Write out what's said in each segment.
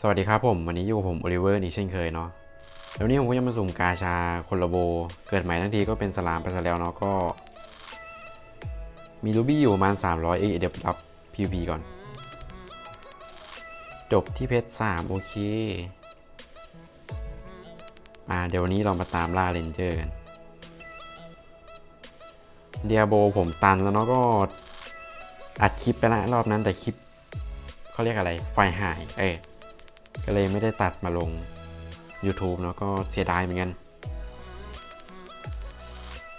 สวัสดีครับผม วันนี้อยู่กับผมโอลิเวอร์นี่เช่นเคยเนาะแล้ววันนี้ผมก็จะมาสุ่มกาชาคนละโบ เกิดใหม่ทั้งทีก็เป็นสลามไปซะแล้วเนาะก็ มีรูบี้อยู่ประมาณ 300เอยเดี๋ยวรับ PVP ก่อน จบที่เพชร3โอเค อ่าเดี๋ยววันนี้เรามาตามล่าเรนเจอร์กันเดียโบผมตันแล้วเนาะก็อัดคลิปไปละรอบนั้นแต่คลิปเขาเรียกอะไร ไฟหาย เอ้ ก็เลยไม่ได้ตัดมาลง YouTube เนาะก็เสียดายเหมือนกัน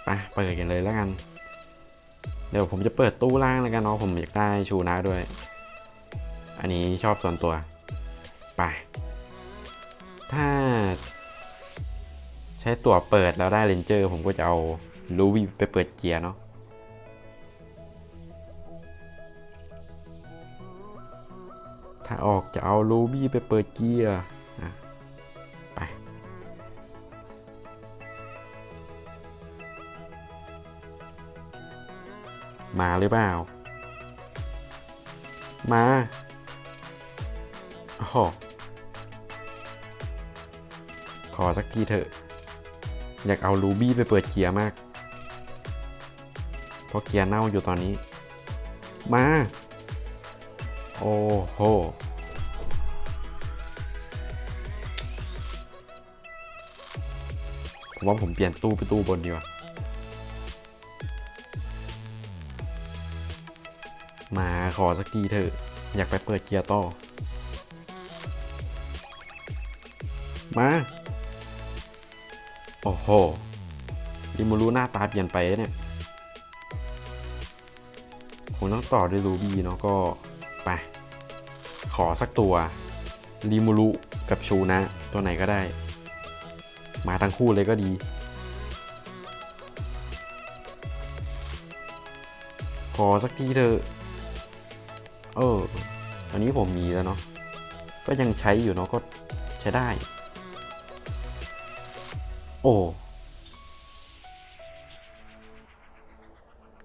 ไปเปิดกันเลยแล้วกัน เดี๋ยวผมจะเปิดตู้ล่างแล้วกันเนาะผมอยากได้ชูนะด้วย อันนี้ชอบส่วนตัวไปถ้า ใช้ตั๋วเปิดแล้วได้เรนเจอร์ ผมก็จะเอาลูวี่ไปเปิดเกียร์เนาะ ถ้าออกจะเอาลูบี้ไปเปิดเกียร์ไป มาหรือเปล่า มาโอ้โหขอสักทีเถอะ อยากเอาลูบี้ไปเปิดเกียร์มาก เพราะเกียร์เน่าอยู่ตอนนี้ มา โอ้โห ผมว่าผมเปลี่ยนตู้ไปตู้บนดีกว่า มาขอสักทีเถอะ อยากไปเปิดเกียร์ต่อ มา โอ้โหดิมูรู้หน้าตาเปลี่ยนไปเนี่ย ผมต้องต่อด้วยรูบี้เนาะก็ ไป ขอสักตัวรีมูรุกับชูนะ ตัวไหนก็ได้ มาทั้งคู่เลยก็ดี ขอสักทีเถอะ เออ อันนี้ผมมีแล้วเนาะ ก็ยังใช้อยู่เนาะก็ใช้ได้ โอ้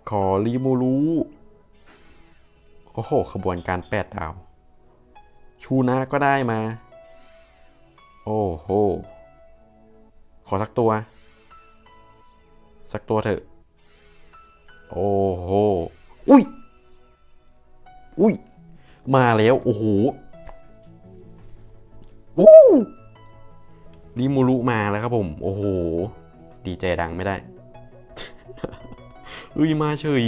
ขอรีมูรุโอ้โห ขบวนการแปดดาว ชูนะก็ได้มา โอ้โห ขอสักตัว สักตัวเถอะ โอ้โห อุ้ย อุ้ย มาแล้ว โอ้โหอู้ริมูรุมาแล้วครับผม โอ้โห ดีใจดังไม่ได้เอ้ยมาเฉย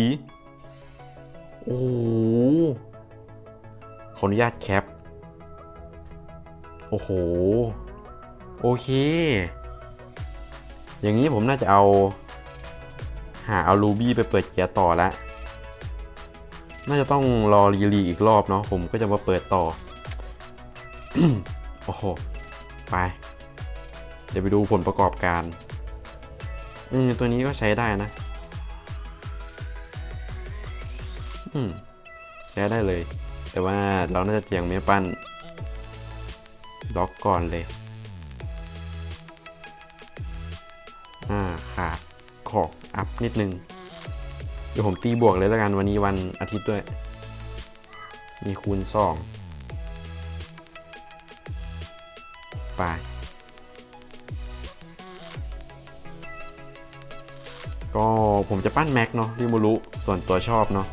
โอ้โห ขออนุญาตแคป โอ้โห โอเค อย่างนี้ผมน่าจะเอา หาเอารูบี้ไปเปิดเกียร์ต่อแล้วน่าจะต้องรอรีลีอีกรอบเนาะผมก็จะมาเปิดต่อ โอ้โห ไป เดี๋ยวไปดูผลประกอบการเออตัวนี้ก็ใช้ได้นะ อืมใช้ได้เลย แต่ว่าเราน่าจะเจียงไม่ปั้นล็อกก่อนเลย ขาดขอกอัพนิดนึง เดี๋ยวผมตีบวกเลยแล้วกันวันนี้วันอาทิตย์ด้วย มีคูณสองไปก็ผมจะปั้นแม็กเนาะริมูรุส่วนตัวชอบเนาะ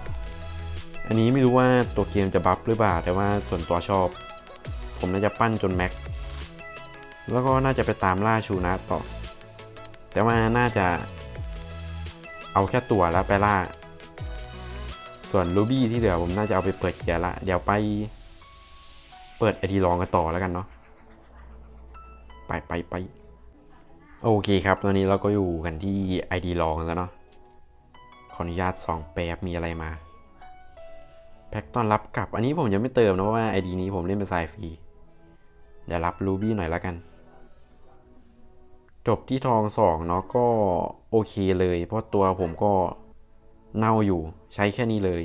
อันนี้ไม่รู้ว่าตัวเกมจะบัฟหรือเปล่า แต่ว่าส่วนตัวชอบ ผมน่าจะปั้นจนแม็กแล้วก็น่าจะไปตามล่าชูนะต่อ แต่ว่าน่าจะเอาแค่ตัวแล้วไปล่า ส่วนรูบี้ที่เหลือผมน่าจะเอาไปเปิดเกียร์ละ เดี๋ยวไปเปิดไอดีลองกันต่อแล้วกันเนาะ ไปไปไปโอเคครับ ตอนนี้เราก็อยู่กันที่ ID ลองแล้วเนาะ ขออนุญาตส่องแป๊บมีอะไรมา แพ็กต้อนรับกลับ อันนี้ผมยังไม่เติมนะเพราะว่า ID นี้ผมเล่นเป็นสายฟรี เดี๋ยวรับรูบี้หน่อยแล้วกัน จบที่ทองสองเนาะก็โอเคเลย เพราะตัวผมก็เน่าอยู่ใช้แค่นี้เลย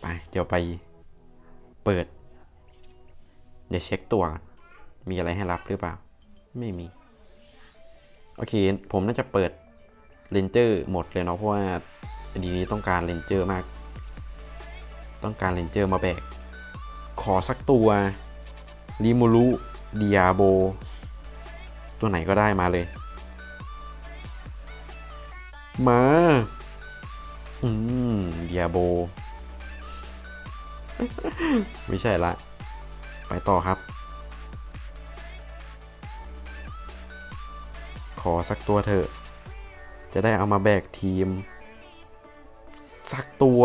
ไป เดี๋ยวไปเปิด เดี๋ยวเช็คตัว มีอะไรให้รับหรือเปล่า ไม่มี โอเค ผมน่าจะเปิดเลนเจอร์หมดเลยเนาะเพราะว่าดีนี้ต้องการเลนเจอร์มาก ต้องการเลนเจอร์มาแบก ขอสักตัวริมูรุดิอาโบ ตัวไหนก็ได้มาเลย มา อืมเดิอาโบ ไม่ใช่ละ ไปต่อครับ ขอสักตัวเถอะ จะได้เอามาแบกทีม สักตัว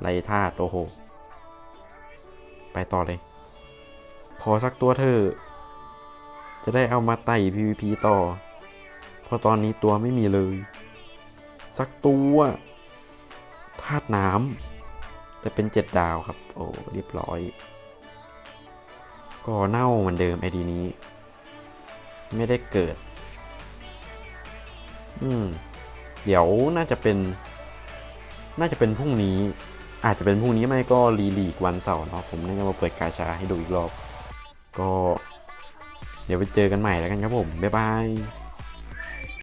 ไรธาตุโอ้โห ไปต่อเลย ขอสักตัวเถอะ จะได้เอามาไต่ PVP ต่อ เพราะตอนนี้ตัวไม่มีเลย สักตัวธาตุน้ำแต่เป็นเจ็ดดาวครับ โอ้เรียบร้อย ก็เน่าเหมือนเดิมไอดีนี้ ไม่ได้เกิด อืม เดี๋ยวน่าจะเป็น น่าจะเป็นพรุ่งนี้ อาจจะเป็นพรุ่งนี้ไม่ก็รีลีกวันเสาร์เนาะผมน่าจะมาเปิดกาชาให้ดูอีกรอบ ก็ เดี๋ยวไปเจอกันใหม่แล้วกันครับผม บ๊ายบาย